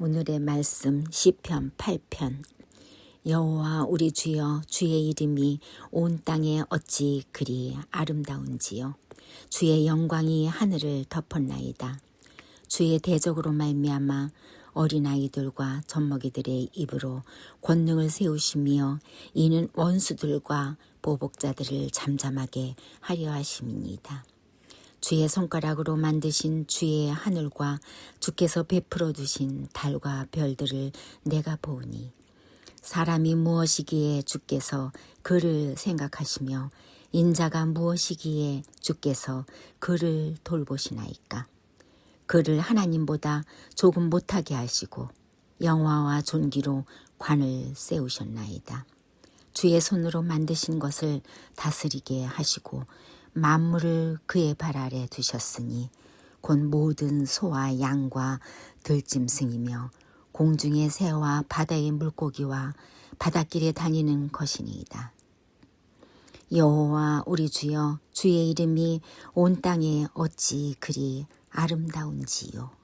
오늘의 말씀 시편 8편. 여호와 우리 주여 주의 이름이 온 땅에 어찌 그리 아름다운지요. 주의 영광이 하늘을 덮었나이다. 주의 대적으로 말미암아 어린아이들과 젖먹이들의 입으로 권능을 세우시며 이는 원수들과 보복자들을 잠잠하게 하려 하심이니이다. 주의 손가락으로 만드신 주의 하늘과 주께서 베풀어 두신 달과 별들을 내가 보니 사람이 무엇이기에 주께서 그를 생각하시며 인자가 무엇이기에 주께서 그를 돌보시나이까 그를 하나님보다 조금 못하게 하시고 영화와 존귀로 관을 세우셨나이다. 주의 손으로 만드신 것을 다스리게 하시고 만물을 그의 발 아래 두셨으니 곧 모든 소와 양과 들짐승이며 공중의 새와 바다의 물고기와 바닷길에 다니는 것이니이다. 여호와 우리 주여 주의 이름이 온 땅에 어찌 그리 아름다운지요.